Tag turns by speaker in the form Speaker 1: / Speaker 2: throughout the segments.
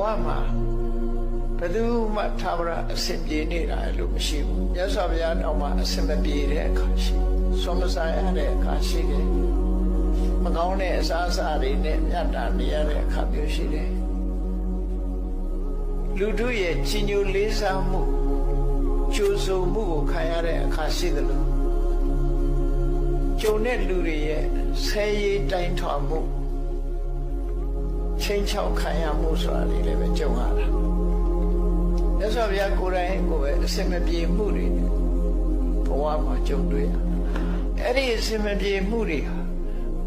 Speaker 1: ဝမှာဘယ်သူမှသာဝရအစဉ်ပြေနေတာလို့မရှိဘူးမြတ်စွာဘုရားတော်မှာအစဉ်မပြေတဲ့အခါရှိဆွမ်းမစားရတဲ့အခါရှိတယ်မကောင်းတဲ့အစားအစာတွေနဲ့မြတ်တာနေရတဲ့အခါမျိုးရှိတယ်လူတို့ရဲ့ကြီးညိုလေးစားမှုကြိုးစုံမှုကိုခံရတဲ့အခါရှိသလိုကျုံတဲ့လူတွေရဲ့ဆဲရေးတိုင်းထွာမှု ချင်းချောက်ခံရမှုဆိုတာလေးလည်းပဲကြုံရတာမြတ်စွာဘုရားကိုယ်တိုင်ကိုယ်ပဲအစင်မပြေမှုတွေနဲ့ဘဝမှာကြုံတွေ့ရအဲ့ဒီအစင်မပြေမှုတွေဟာ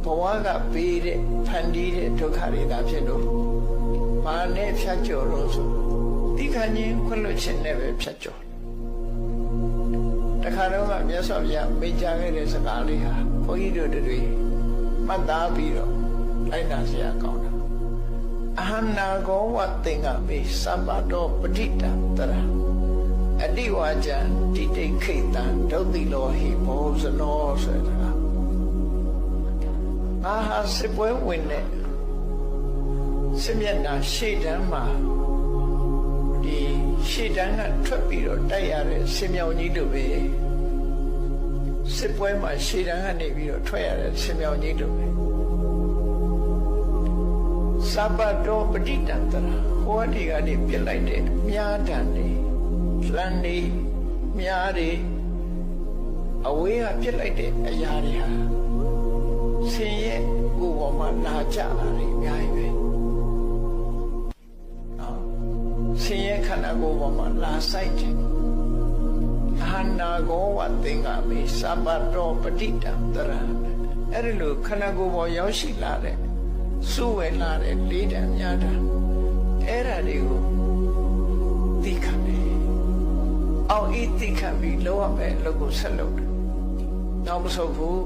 Speaker 1: ဘဝကပေးတဲ့ဖန်တီးတဲ့ဒုက္ခတွေသာဖြစ်လို့ဘာနဲ့ဖြတ်ကျော်လို့ဆိုဒီခါချင်းခွင့်လွှတ်ခြင်းနဲ့ပဲဖြတ်ကျော်တခါတော့ကမြတ်စွာဘုရားမိန့်ကြားခဲ့တဲ့စကားလေးဟာဘုန်းကြီးတို့တွေမှတ်သားပြီးတော့လိုက်နာစရာကောင်းတာ အဟနာကောဝသင်္ကမေသဗ္ဗတောပဋိတံတရအတိဝါကျံတိတိခိတံဒုတိလောဟိဘောဇနောဆိုတာအာဟာစစ်ပွဲဝင်တဲ့စစ်မျက်နှာရှေ့တန်းမှာဒီရှေ့တန်းကထွက်ပြီးတော့တိုက်ရတဲ့စစ်မြောင်ကြီးတို့ပဲစစ်ပွဲမှာရှေ့တန်းကနေပြီးတော့ထွက်ရတဲ့စစ်မြောင်ကြီးတို့ပဲ စပတောပဋိတံတရာဟောဒီကနေပြစ်လိုက်တဲ့မြားတန်နေလန်နေမြားတွေအဝေးကပြစ်လိုက်တဲ့အရာတွေဟာဆင်းရဲကိုယ်ပေါ်မှာလာကြတာတွေအများကြီးပဲနော်ဆင်းရဲခန္ဓာကိုယ်ပေါ်မှာလာဆိုင်တယ်အာနာကောဝသင်္ကမေစပတောပဋိတံတရာအဲ့ဒီလိုခန္ဓာကိုယ်ပေါ်ရောက်ရှိလာတဲ့ စုဝဲလာတဲ့လေးတံများတာအဲ့ဒါတွေကိုသိခံတယ်။အောင်ဤသိခံပြီးလောရမယ်လို့ကိုဆက်လုပ်တယ်။နောက်မဆုတ်ဘူး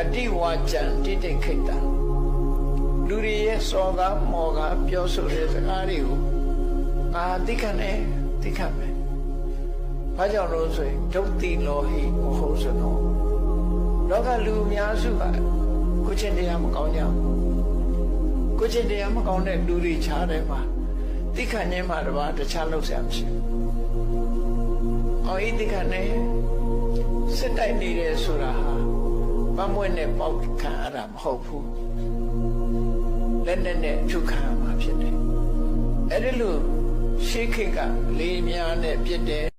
Speaker 1: အတိဝါကြံတိတိခိတ္တလူတွေရဲ့စော်ကားမော်ကားပြောဆိုတဲ့စကားတွေကိုငါသိခံတယ်သိခံမယ်။ဘာကြောင့်လို့ဆိုရင်ဒုတိလောဟိမဟုတ်စနောလောကလူအများစုက ကိုချင်းတရားမကောင်းကြဘူးကိုချင်းတရားမကောင်းတဲ့လူတွေခြားတယ်မှာတိခဏ်နဲ့မှတပါးတခြားလောက်ဆရာမရှိဘူး။အော်ဤတိခဏ်နဲ့စစ်တိုက်နေတယ်ဆိုတာဟာပမွဲ့နဲ့ပေါက်ခံရတာမဟုတ်ဘူး။လက်နဲ့နဲ့ထုခံရမှာဖြစ်တယ်။အဲ့ဒီလိုရှေးခေတ်ကလေများနဲ့ပြစ်တယ်